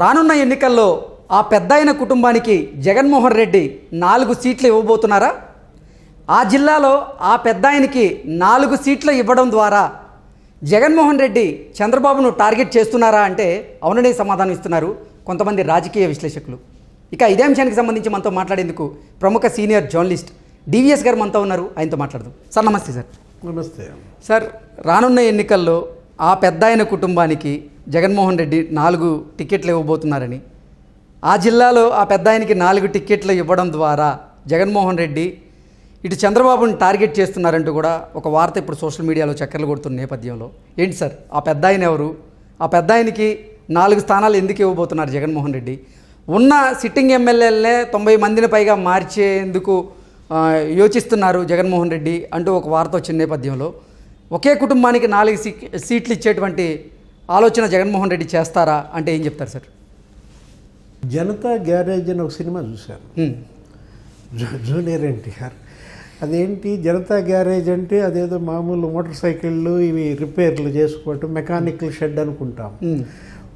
రానున్న ఎన్నికల్లో ఆ పెద్దాయన కుటుంబానికి జగన్మోహన్ రెడ్డి నాలుగు సీట్లు ఇవ్వబోతున్నారా? ఆ జిల్లాలో ఆ పెద్దాయనికి నాలుగు సీట్లు ఇవ్వడం ద్వారా జగన్మోహన్ రెడ్డి చంద్రబాబును టార్గెట్ చేస్తున్నారా అంటే అవుననే సమాధానం ఇస్తున్నారు కొంతమంది రాజకీయ విశ్లేషకులు. ఇక ఇదే అంశానికి సంబంధించి మనతో మాట్లాడేందుకు ప్రముఖ సీనియర్ జర్నలిస్ట్ డివిఎస్ గారు మనతో ఉన్నారు. ఆయనతో మాట్లాడదాం. సార్ నమస్తే సార్. నమస్తే. సార్ రానున్న ఎన్నికల్లో ఆ పెద్దాయన కుటుంబానికి జగన్మోహన్ రెడ్డి నాలుగు టికెట్లు ఇవ్వబోతున్నారని. ఆ జిల్లాలో ఆ పెద్దాయనికి నాలుగు టికెట్లు ఇవ్వడం ద్వారా జగన్మోహన్ రెడ్డి ఇటు చంద్రబాబుని టార్గెట్ చేస్తున్నారంటూ కూడా ఒక వార్త ఇప్పుడు సోషల్ మీడియాలో చక్కర్లు కొడుతున్న నేపథ్యంలో. ఏంటి సార్? ఆ పెద్దాయన ఎవరు? ఆ పెద్దాయనికి నాలుగు స్థానాలు ఎందుకు ఇవ్వబోతున్నారు జగన్మోహన్ రెడ్డి? ఉన్న సిట్టింగ్ ఎమ్మెల్యేలనే తొంభై మందిని పైగా మార్చేందుకు యోచిస్తున్నారు జగన్మోహన్ రెడ్డి అంటూ ఒక వార్త వచ్చిన నేపథ్యంలో. ఒకే కుటుంబానికి నాలుగు సీట్లు ఇచ్చేటువంటి ఆలోచన జగన్మోహన్ రెడ్డి చేస్తారా అంటే ఏం చెప్తారు సార్? జనతా గ్యారేజ్ అని ఒక సినిమా చూశాను. Junior NTR. అదేంటి జనతా గ్యారేజ్ అంటే అదేదో మామూలు మోటార్ సైకిళ్ళు ఇవి రిపేర్లు చేసుకోవటం మెకానికల్ షెడ్ అనుకుంటాం.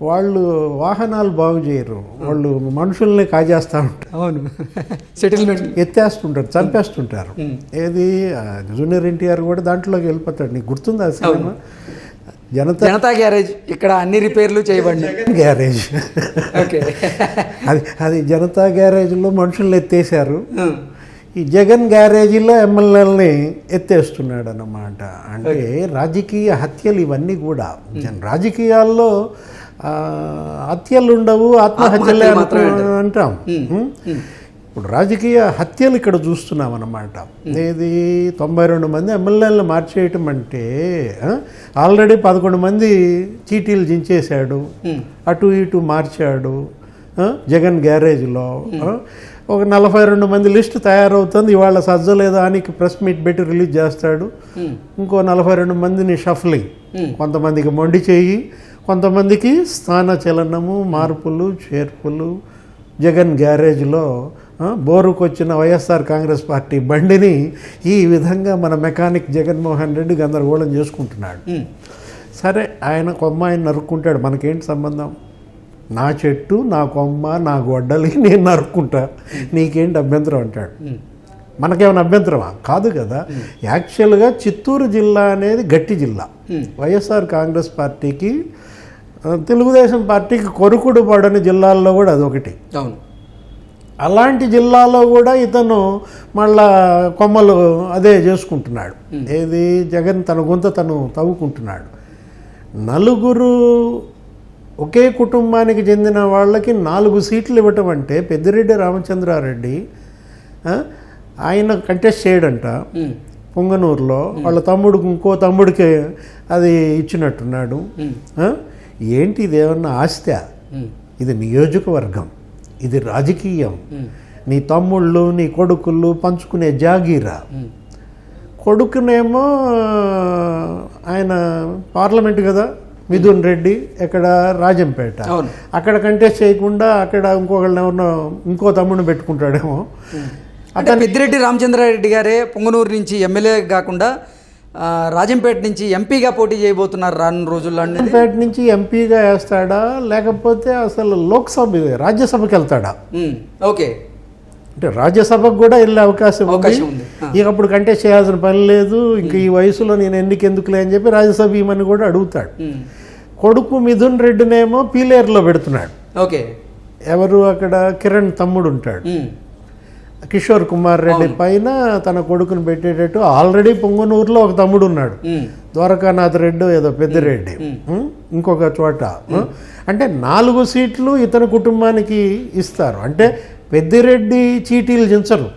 వాళ్ళు వాహనాలు బాగు చేయరు. వాళ్ళు మనుషుల్ని కాజేస్తూ ఉంటారు. అవును. సెటిల్మెంట్ ఎత్తేస్తుంటారు చంపేస్తుంటారు. ఏది జూనియర్ ఎన్టీఆర్ కూడా దాంట్లోకి వెళ్ళిపోతాడు. నీకు గుర్తుందా ఆ సినిమా? జనతా జనతా గ్యారేజ్ ఇక్కడ అన్ని రిపేర్లు చేయబడినాయి. గ్యారేజ్. ఓకే. అది అది జనతా గ్యారేజ్లో మనుషుల్ని ఎత్తేసారు. ఈ జగన్ గ్యారేజీలో ఎమ్మెల్యేలని ఎత్తేస్తున్నాడు అన్నమాట అంటే రాజకీయ హత్యలు ఇవన్నీ కూడా. రాజకీయాల్లో హత్యలు ఉండవు ఆత్మహత్యలే అంటాం? ఇప్పుడు రాజకీయ హత్యలు ఇక్కడ చూస్తున్నాం అన్నమాట ఏది? తొంభై రెండు మంది ఎమ్మెల్యేలను మార్చేయటం అంటే ఆల్రెడీ పదకొండు మంది చీటీలు జించేశాడు. అటు ఇటు మార్చాడు. జగన్ గ్యారేజ్లో ఒక నలభై రెండు మంది లిస్ట్ తయారవుతుంది. ఇవాళ సజ్జలేదా అని ప్రెస్ మీట్ పెట్టి రిలీజ్ చేస్తాడు. ఇంకో నలభై రెండు మందిని షఫ్లింగ్. కొంతమందికి మొండి చేయి కొంతమందికి స్థాన చలనము మార్పులు చేర్పులు. జగన్ గ్యారేజ్లో ఆ, బోరుకొచ్చిన వైఎస్ఆర్ కాంగ్రెస్ పార్టీ బండిని ఈ విధంగా మన మెకానిక్ జగన్మోహన్ రెడ్డి గందరగోళం చేసుకుంటున్నాడు. సరే ఆయన కొమ్మ ఆయన నరుక్కుంటాడు. మనకేంటి సంబంధం? నా చెట్టు నా కొమ్మ నా గొడ్డలి నేను నరుక్కుంటా. నీకేంటి అభ్యంతరం అంటాడు. మనకేమైనా అభ్యంతరమా? కాదు కదా. యాక్చువల్గా చిత్తూరు జిల్లా అనేది గట్టి జిల్లా. వైఎస్ఆర్ కాంగ్రెస్ పార్టీకి తెలుగుదేశం పార్టీకి కొరుకుడు పడని జిల్లాల్లో కూడా అదొకటి. అవును. అలాంటి జిల్లాలో కూడా ఇతను మళ్ళా కొమ్మలు అదే చేసుకుంటున్నాడు. ఏది జగన్ తన గొంత తను తవ్వుకుంటున్నాడు. నలుగురు ఒకే కుటుంబానికి చెందిన వాళ్ళకి నాలుగు సీట్లు ఇవ్వటం అంటే పెద్దిరెడ్డి రామచంద్రారెడ్డి ఆయన కంటెస్ట్ చేయడంట. పొంగనూరులో వాళ్ళ తమ్ముడికి ఇంకో తమ్ముడికి అది ఇచ్చినట్టున్నాడు? ఏంటి ఇది ఏమన్నా ఆస్తి. ఇది నియోజకవర్గం. ఇది రాజకీయం. నీ తమ్ముళ్ళు నీ కొడుకులు పంచుకునే జాగీరా. కొడుకునేమో ఆయన పార్లమెంట్ కదా మిథున్ రెడ్డి ఎక్కడ రాజంపేట. అక్కడ కంటెస్ట్ చేయకుండా అక్కడ ఇంకొకళ్ళని ఎవరినో ఇంకో తమ్ముడిని పెట్టుకుంటాడేమో. అంటే పెద్దిరెడ్డి రామచంద్రారెడ్డి గారే పొంగనూరు నుంచి ఎమ్మెల్యే కాకుండా రాజంపేట నుంచి ఎంపీగా పోటీ చేయబోతున్నారు రానున్న రోజుల్లో రాజంపేట నుంచి ఎంపీగా వేస్తాడా? లేకపోతే అసలు లోక్సభ రాజ్యసభకి వెళ్తాడా. ఓకే. అంటే రాజ్యసభకు కూడా వెళ్ళే అవకాశం ఉంది. ఇక అప్పుడు కంటెస్ట్ చేయాల్సిన పని లేదు. ఇంక ఈ వయసులో నేను ఎన్నిక ఎందుకులే అని చెప్పి రాజ్యసభ ఇవ్వమని కూడా అడుగుతాడు. కొడుకు మిథున్ రెడ్డినేమో పీలేరులో పెడుతున్నాడు. ఓకే. ఎవరు అక్కడ? కిరణ్ తమ్ముడు ఉంటాడు. కిషోర్ కుమార్ రెడ్డి పైన తన కొడుకును పెట్టేటట్టు ఆల్రెడీ పొంగనూరులో ఒక తమ్ముడు ఉన్నాడు. ద్వారకానాథ్ రెడ్డి ఏదో పెద్దిరెడ్డి? ఇంకొక చోట? అంటే నాలుగు సీట్లు ఇతని కుటుంబానికి ఇస్తారు. అంటే పెద్దిరెడ్డి చీటీలు చించరు.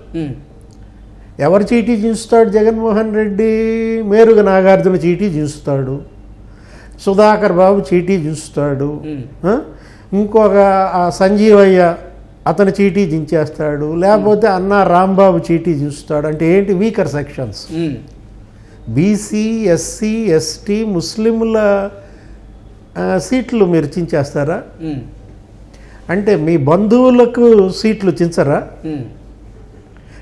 ఎవరు చీటీ చించుతాడు? జగన్మోహన్ రెడ్డి మేరుగ నాగార్జున చీటీ చించుతాడు. సుధాకర్ బాబు చీటీ చించుతాడు? ఇంకొక సంజీవయ్య అతని చీటీ చించేస్తాడు లేకపోతే అన్న రాంబాబు చీటీ చించుతాడు అంటే ఏంటి? Weaker sections. హ్మ్. బీసీ ఎస్సీ ఎస్టీ ముస్లింల సీట్లు మీరు చించేస్తారా? హ్మ్. అంటే మీ బంధువులకు సీట్లు చించరా.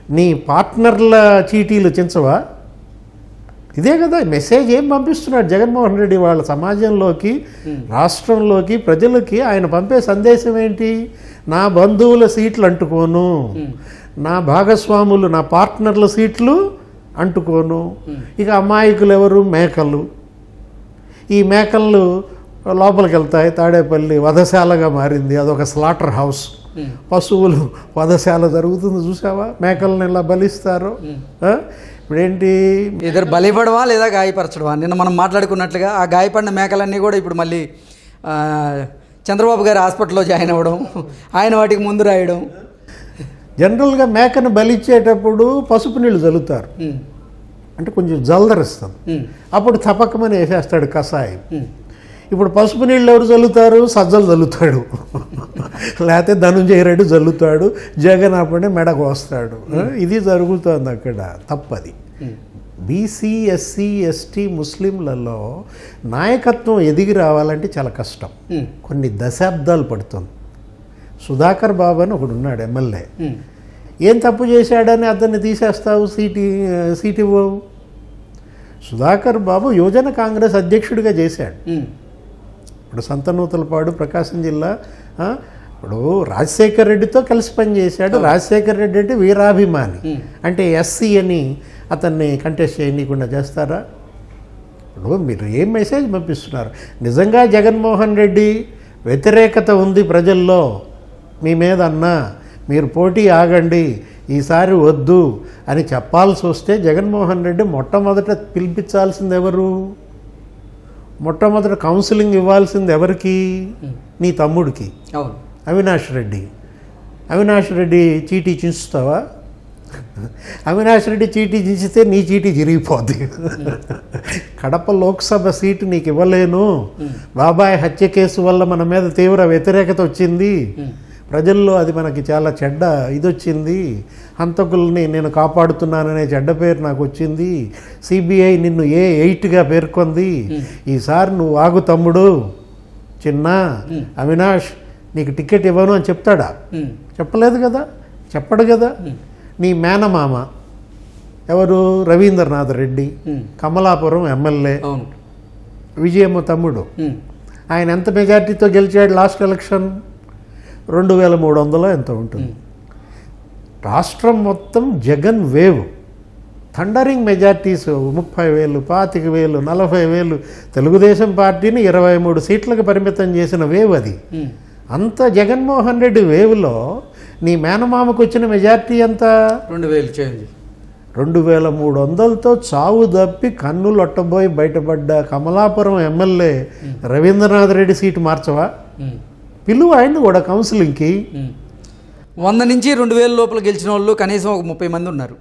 నీ పార్ట్నర్ల చీటీలు చించవా? ఇదే కదా మెసేజ్ ఏం పంపిస్తున్నాడు? జగన్మోహన్ రెడ్డి వాళ్ళ సమాజంలోకి రాష్ట్రంలోకి ప్రజలకి ఆయన పంపే సందేశం ఏంటి? నా బంధువుల సీట్లు అంటుకోను. నా భాగస్వాములు నా పార్ట్నర్ల సీట్లు అంటుకోను. ఇక అమాయకులు ఎవరు? మేకలు. ఈ మేకలు లోపలికి వెళ్తాయి తాడేపల్లి వధశాలగా మారింది అదొక స్లాటర్ హౌస్ పశువులు వధశాల జరుగుతుంది చూసావా? మేకలను ఎలా బలిస్తారు? ఇప్పుడేంటి? ఇద్దరు బలిపడవా లేదా గాయపరచడవా నిన్న మనం మాట్లాడుకున్నట్లుగా ఆ గాయపడిన మేకలన్నీ కూడా ఇప్పుడు మళ్ళీ చంద్రబాబు గారి హాస్పిటల్లో జాయిన్ అవ్వడం ఆయన వాటికి ముందు రాయడం. జనరల్గా మేకను బలిచ్చేటప్పుడు పసుపు నీళ్ళు చల్లుతారు ఉమ్, అంటే కొంచెం జల్దరిస్తాం అప్పుడు తపకమని వేసేస్తాడు కషాయం. ఇప్పుడు పసుపు నీళ్ళు ఎవరు చల్లుతారు సజ్జలు చల్లుతాడు లేకపోతే ధనుంజయ రెడ్డి చల్లుతాడు జగన్ అప్పుడే మెడకు వస్తాడు. ఇది జరుగుతోంది అక్కడ తప్పది. బీసీ ఎస్సీ ఎస్టీ ముస్లింలలో నాయకత్వం ఎదిగి రావాలంటే చాలా కష్టం. కొన్ని దశాబ్దాలు పడుతుంది. సుధాకర్ బాబు అని ఒకడు ఉన్నాడు ఎమ్మెల్యే. ఏం తప్పు చేశాడని అతన్ని తీసేస్తావు సీటీ సీట్ సుధాకర్ బాబు యువజన కాంగ్రెస్ అధ్యక్షుడిగా చేశాడు. ఇప్పుడు సంతనూతలపాడు ప్రకాశం జిల్లా ఇప్పుడు రాజశేఖర్ రెడ్డితో కలిసి పనిచేశాడు. రాజశేఖర్ రెడ్డి అంటే వీరాభిమాని. అంటే ఎస్సీ అని అతన్ని కంటెస్ట్ చేయనీయకుండా చేస్తారా? ఇప్పుడు మీరు ఏం మెసేజ్ పంపిస్తున్నారు? నిజంగా జగన్మోహన్ రెడ్డి వ్యతిరేకత ఉంది ప్రజల్లో. మీ మీద అన్నా మీరు పోటీ ఆగండి ఈసారి వద్దు అని చెప్పాల్సి వస్తే జగన్మోహన్ రెడ్డి మొట్టమొదట పిలిపించాల్సింది ఎవరు? మొట్టమొదట కౌన్సిలింగ్ ఇవ్వాల్సింది ఎవరికి? నీ తమ్ముడికి. అవును. అవినాష్ రెడ్డి. అవినాష్ రెడ్డి చీటీ చించుతావా? అవినాష్ రెడ్డి చీటీ చించితే నీ చీటీ చిరిగిపోద్ది కడప లోక్సభ సీటు నీకు ఇవ్వలేను. బాబాయ్ హత్య కేసు వల్ల మన మీద తీవ్ర వ్యతిరేకత వచ్చింది. ప్రజల్లో అది మనకి చాలా చెడ్డ ఇది వచ్చింది హంతకుల్ని నేను కాపాడుతున్నాననే చెడ్డ పేరు నాకు వచ్చింది సిబిఐ నిన్ను ఏ ఎయిట్గా పేర్కొంది. ఈసారి నువ్వు ఆగు తమ్ముడు. చిన్న. అవినాష్ నీకు టికెట్ ఇవ్వను అని చెప్తాడా? చెప్పలేదు కదా? చెప్పడు కదా? నీ మేనమామ ఎవరు? రవీంద్రనాథ్ రెడ్డి. కమలాపురం ఎమ్మెల్యే. విజయమ్మ తమ్ముడు. ఆయన ఎంత మెజార్టీతో గెలిచాడు లాస్ట్ ఎలక్షన్? రెండు వేల మూడు వందలు ఎంత ఉంటుంది? రాష్ట్రం మొత్తం జగన్ వేవ్. థండరింగ్ మెజార్టీస్ ముప్పై వేలు పాతిక వేలు నలభై వేలు. తెలుగుదేశం పార్టీని ఇరవై మూడు సీట్లకు పరిమితం చేసిన వేవ్ అది. అంత జగన్మోహన్ రెడ్డి వేవ్లో నీ మేనమామకు వచ్చిన మెజార్టీ ఎంత? రెండు వేలు చేయండి. రెండు వేల మూడు వందలతో చావు తప్పి కన్నులొట్టబోయి బయటపడ్డ కమలాపురం ఎమ్మెల్యే రవీంద్రనాథ్ రెడ్డి సీటు మార్చవా? పిలువు ఆయన కూడా కౌన్సిలింగ్కి. వంద నుంచి రెండు వేల లోపల గెలిచిన వాళ్ళు కనీసం ఒక ముప్పై మంది ఉన్నారు.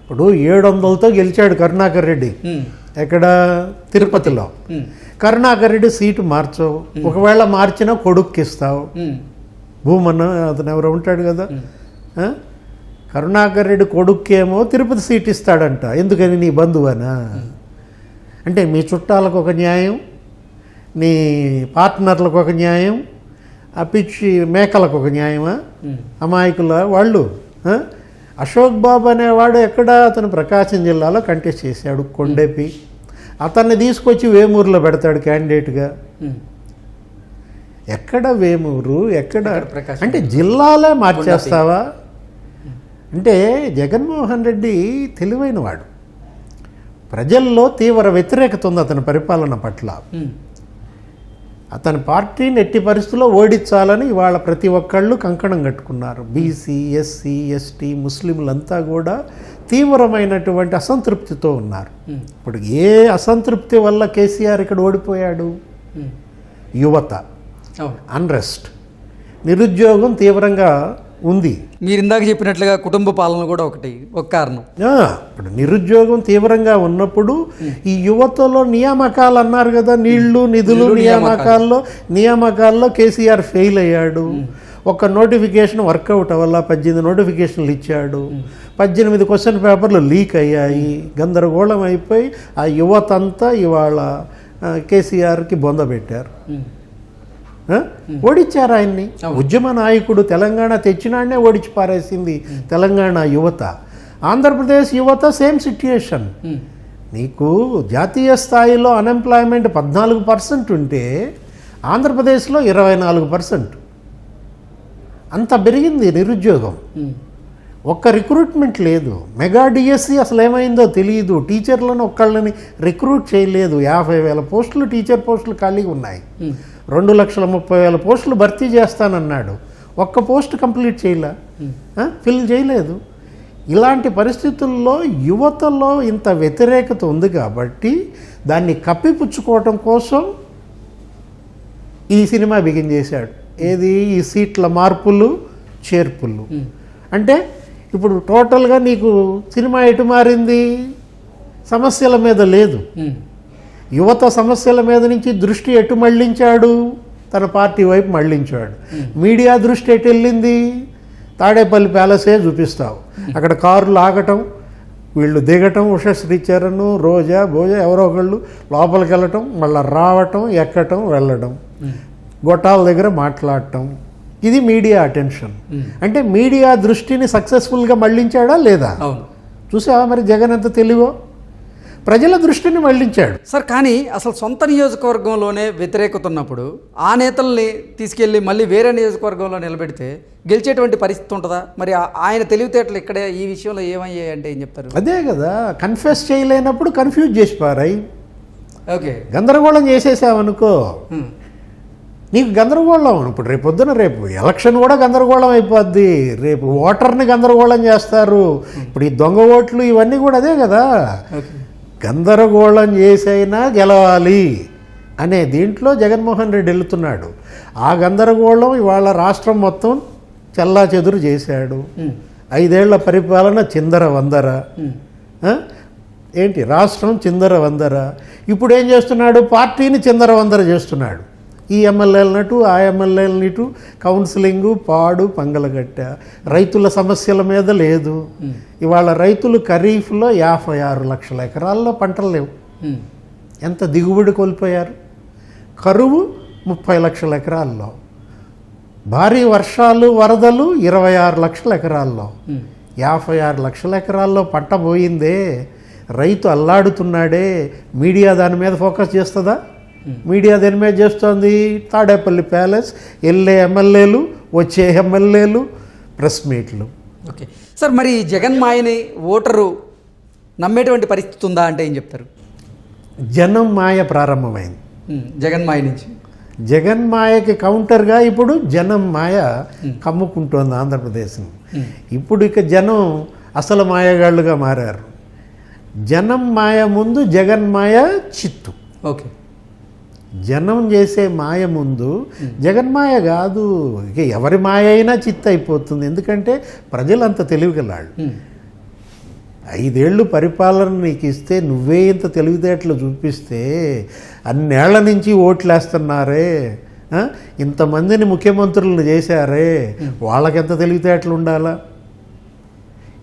ఇప్పుడు ఏడు వందలతో గెలిచాడు కరుణాకర్ రెడ్డి. ఎక్కడ? తిరుపతిలో. కరుణాకర్ రెడ్డి సీటు మార్చవు. ఒకవేళ మార్చినా కొడుక్కిస్తావు. ఉమ్, భూమన్న అతను ఎవరు ఉంటాడు కదా? కరుణాకర్ రెడ్డి కొడుక్కేమో తిరుపతి సీట్ ఇస్తాడంట. ఎందుకని నీ బంధువనా? అంటే మీ చుట్టాలకు ఒక న్యాయం నీ పార్ట్నర్లకు ఒక న్యాయం ఆ పిచ్చి మేకలకు ఒక న్యాయమా? అమాయకుల వాళ్ళు? అశోక్ బాబు అనేవాడు ఎక్కడ? అతను ప్రకాశం జిల్లాలో కంటెస్ట్ చేశాడు కొండెపి అతన్ని తీసుకొచ్చి వేమూరులో పెడతాడు క్యాండిడేట్గా. ఎక్కడ వేమూరు? ఎక్కడ. అంటే జిల్లాలే? మార్చేస్తావా? అంటే జగన్మోహన్ రెడ్డి తెలివైనవాడు. ప్రజల్లో తీవ్ర వ్యతిరేకత ఉంది అతని పరిపాలన పట్ల. అతని పార్టీని ఎట్టి పరిస్థితుల్లో ఓడించాలని ఇవాళ ప్రతి ఒక్కళ్ళు కంకణం కట్టుకున్నారు. బీసీ ఎస్సీ ఎస్టీ ముస్లింలంతా కూడా తీవ్రమైనటువంటి అసంతృప్తితో ఉన్నారు. ఇప్పుడు ఏ అసంతృప్తి వల్ల కేసీఆర్ ఇక్కడ ఓడిపోయాడు. యువత. అన్రెస్ట్. నిరుద్యోగం తీవ్రంగా ఉంది. మీరు ఇందాక చెప్పినట్లుగా కుటుంబ పాలన కూడా ఒకటి ఒక కారణం. ఇప్పుడు నిరుద్యోగం తీవ్రంగా ఉన్నప్పుడు ఈ యువతలో నియామకాలు అన్నారు కదా నీళ్ళు నిధులు నియామకాల్లో నియామకాల్లో కేసీఆర్ ఫెయిల్ అయ్యాడు. ఒక నోటిఫికేషన్ వర్కౌట్ అవ్వాల పద్దెనిమిది నోటిఫికేషన్లు ఇచ్చాడు. పద్దెనిమిది క్వశ్చన్ పేపర్లు లీక్ అయ్యాయి. గందరగోళం అయిపోయి ఆ యువత అంతా ఇవాళ కేసీఆర్కి బొంద పెట్టారు? ఓడించారు ఆయన్ని. ఉద్యమ నాయకుడు తెలంగాణ తెచ్చినాడనే ఓడించి పారేసింది తెలంగాణ యువత. ఆంధ్రప్రదేశ్ యువత సేమ్ సిట్యుయేషన్. నీకు జాతీయ స్థాయిలో అన్ఎంప్లాయ్మెంట్ పద్నాలుగు పర్సెంట్ ఉంటే ఆంధ్రప్రదేశ్లో ఇరవై నాలుగు పర్సెంట్. అంత పెరిగింది నిరుద్యోగం. ఒక్క రిక్రూట్మెంట్ లేదు. మెగా డిఎస్సి అసలు ఏమైందో తెలియదు టీచర్లను ఒక్కళ్ళని రిక్రూట్ చేయలేదు. యాభై వేల పోస్టులు టీచర్ పోస్టులు ఖాళీగా ఉన్నాయి. రెండు లక్షల ముప్పై వేల పోస్టులు భర్తీ చేస్తానన్నాడు. ఒక్క పోస్ట్ కంప్లీట్ చేయలే? ఫిల్ చేయలేదు. ఇలాంటి పరిస్థితుల్లో యువతలో ఇంత వ్యతిరేకత ఉంది కాబట్టి దాన్ని కప్పిపుచ్చుకోవటం కోసం ఈ సినిమా బిగిన్ చేశాడు. ఏది? ఈ సీట్ల మార్పులు చేర్పులు. అంటే ఇప్పుడు టోటల్గా నీకు సినిమా ఎటు మారింది? సమస్యల మీద లేదు. యువత సమస్యల మీద నుంచి దృష్టి ఎటు మళ్ళించాడు తన పార్టీ వైపు మళ్ళించాడు మీడియా దృష్టి ఎటు వెళ్ళింది? తాడేపల్లి ప్యాలెసే చూపిస్తావు. అక్కడ కారులు ఆగటం వీళ్ళు దిగటం ఉషశ్రీ చరణ్ రోజా భోజ ఎవరో ఒకళ్ళు లోపలికి వెళ్ళటం మళ్ళీ రావటం ఎక్కటం వెళ్ళడం. గొట్టాల దగ్గర మాట్లాడటం. ఇది మీడియా అటెన్షన్. అంటే మీడియా దృష్టిని సక్సెస్ఫుల్గా మళ్ళించాడా లేదా? చూసావా మరి జగన్ ఎంత తెలివో? ప్రజల దృష్టిని మళ్ళించాడు సార్ కానీ అసలు సొంత నియోజకవర్గంలోనే వ్యతిరేకత ఉన్నప్పుడు ఆ నేతల్ని తీసుకెళ్ళి మళ్ళీ వేరే నియోజకవర్గంలో నిలబెడితే గెలిచేటువంటి పరిస్థితి ఉంటుందా? మరి ఆయన తెలివితేటలు ఇక్కడే ఈ విషయంలో ఏమయ్యాయి అంటే ఏం చెప్తారు? అదే కదా కన్ఫెస్ చేయలేనప్పుడు కన్ఫ్యూజ్ చేసి పారాయి ఓకే. గందరగోళం చేసేసావనుకో. ఉమ్, నీకు గందరగోళం ఇప్పుడు రేపు పొద్దున రేపు ఎలక్షన్ కూడా గందరగోళం అయిపోద్ది. రేపు ఓటర్ని గందరగోళం చేస్తారు. ఇప్పుడు ఈ దొంగ ఓట్లు ఇవన్నీ కూడా అదే కదా. గందరగోళం చేసైనా గెలవాలి అనే దీంట్లో జగన్మోహన్ రెడ్డి వెళుతున్నాడు ఆ గందరగోళం ఇవాళ రాష్ట్రం మొత్తం చెల్లా చెదురు చేశాడు ఐదేళ్ళ పరిపాలన చిందర వందర? ఏంటి? రాష్ట్రం చిందర వందర. ఇప్పుడు ఏం చేస్తున్నాడు? పార్టీని చిందర వందర చేస్తున్నాడు. ఈ ఎమ్మెల్యేలనటు ఆ ఎమ్మెల్యేలనిటు కౌన్సిలింగు పాడు పంగలగట్ట. రైతుల సమస్యల మీద లేదు. ఇవాళ రైతులు ఖరీఫ్లో యాభై ఆరు లక్షల ఎకరాల్లో పంటలు లేవు. ఎంత దిగుబడి కోల్పోయారు? కరువు ముప్పై లక్షల ఎకరాల్లో. భారీ వర్షాలు వరదలు ఇరవై ఆరు లక్షల ఎకరాల్లో. యాభై ఆరు లక్షల ఎకరాల్లో పంట పోయిందే. రైతు అల్లాడుతున్నాడే. మీడియా దాని మీద ఫోకస్ చేస్తుందా? మీడియా దేని మీద చేస్తోంది? తాడేపల్లి ప్యాలెస్ వెళ్ళే ఎమ్మెల్యేలు వచ్చే ఎమ్మెల్యేలు ప్రెస్ మీట్లు. ఓకే. సార్ మరి జగన్ మాయని ఓటరు నమ్మేటువంటి పరిస్థితి ఉందా అంటే ఏం చెప్తారు? జనం మాయ ప్రారంభమైంది. జగన్ మాయ నుంచి. జగన్ మాయకి కౌంటర్గా ఇప్పుడు జనం మాయ కమ్ముకుంటోంది ఆంధ్రప్రదేశ్ని. ఇప్పుడు ఇక జనం అసలు మాయగాళ్ళుగా మారారు. జనం మాయ ముందు జగన్ మాయ చిత్తు. ఓకే. జనం చేసే మాయ ముందు జగన్ మాయ కాదు. ఇక ఎవరి మాయ అయినా చిత్త అయిపోతుంది. ఎందుకంటే ప్రజలు అంత తెలివిగలాళ్ళు ఐదేళ్ళు పరిపాలన నీకు ఇస్తే నువ్వే ఇంత తెలివితేటలు చూపిస్తే అన్నేళ్ళ నుంచి ఓట్లేస్తున్నారే? ఇంతమందిని ముఖ్యమంత్రులను చేశారే. వాళ్ళకెంత తెలివితేటలు ఉండాలా?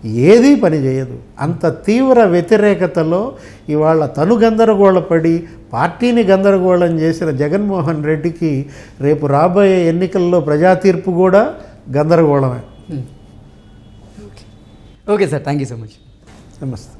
ఏదీ పని చేయదు. అంత తీవ్ర వ్యతిరేకతలో ఇవాళ తను గందరగోళపడి పార్టీని గందరగోళం చేసిన జగన్మోహన్ రెడ్డికి రేపు రాబోయే ఎన్నికల్లో ప్రజా తీర్పు కూడా గందరగోళమే. Okay sir thank you so much నమస్తే